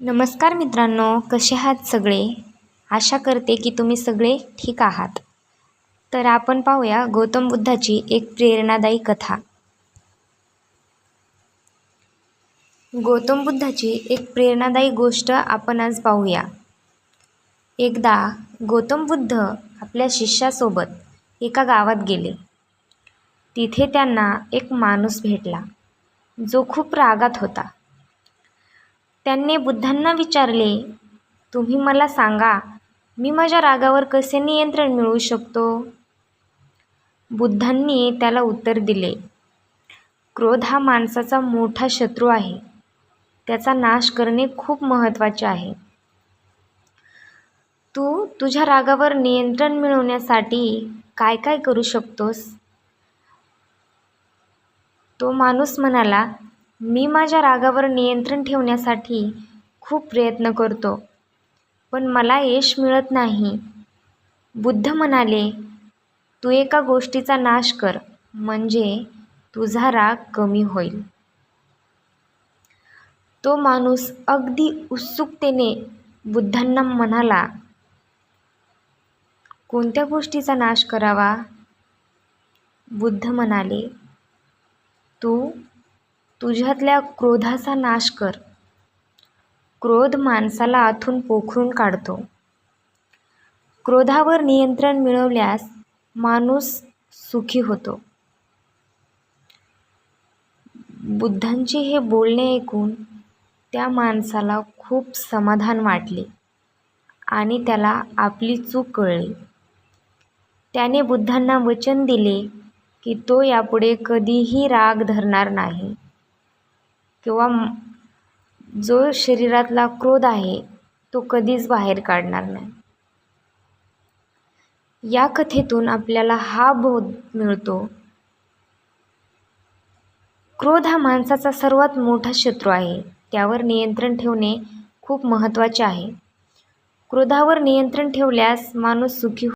नमस्कार मित्रांनो कसे आहात सगळे? आशा करते की तुम्ही सगळे ठीक आहात. तर आपण पाहूया गौतम बुद्धाची एक प्रेरणादायी कथा. गौतम बुद्धाची एक प्रेरणादायी गोष्ट आपण आज पाहूया. एकदा गौतम बुद्ध आपल्या शिष्यासोबत एका गावात गेले. तिथे त्यांना एक माणूस भेटला जो खूप रागात होता. त्यांनी बुद्धांना विचारले तुम्ही मला सांगा मी माझ्या रागावर कसे नियंत्रण मिळवू शकतो? बुद्धांनी त्याला उत्तर दिले क्रोध हा माणसाचा मोठा शत्रू आहे. त्याचा नाश करणे खूप महत्त्वाचे आहे. तू तुझ्या रागावर नियंत्रण मिळवण्यासाठी काय काय करू शकतोस? तो माणूस म्हणाला मी माझ्या रागावर नियंत्रण ठेवण्यासाठी खूप प्रयत्न करतो. पण मला यश मिळत नाही. बुद्ध म्हणाले तू एका गोष्टीचा नाश कर म्हणजे तुझा राग कमी होईल. तो माणूस अगदी उत्सुकतेने बुद्धांना म्हणाला कोणत्या गोष्टीचा नाश करावा? बुद्ध म्हणाले तू तुझ्यातल्या क्रोधाचा नाश कर. क्रोध माणसाला आतून पोखरून काढतो. क्रोधावर नियंत्रण मिळवल्यास माणूस सुखी होतो. बुद्धांचे हे बोलणे ऐकून त्या माणसाला खूप समाधान वाटले आणि त्याला आपली चूक कळली. त्याने बुद्धांना वचन दिले की तो यापुढे कधीही राग धरणार नाही. किंवा जो शरीरातला क्रोध आहे तो कधीच बाहेर काढणार नाही. या कथेतून आपल्याला हा बोध मिळतो. क्रोध हा माणसाचा सर्वात मोठा शत्रू आहे. त्यावर नियंत्रण ठेवणे खूप महत्त्वाचे आहे. क्रोधावर नियंत्रण ठेवल्यास माणूस सुखी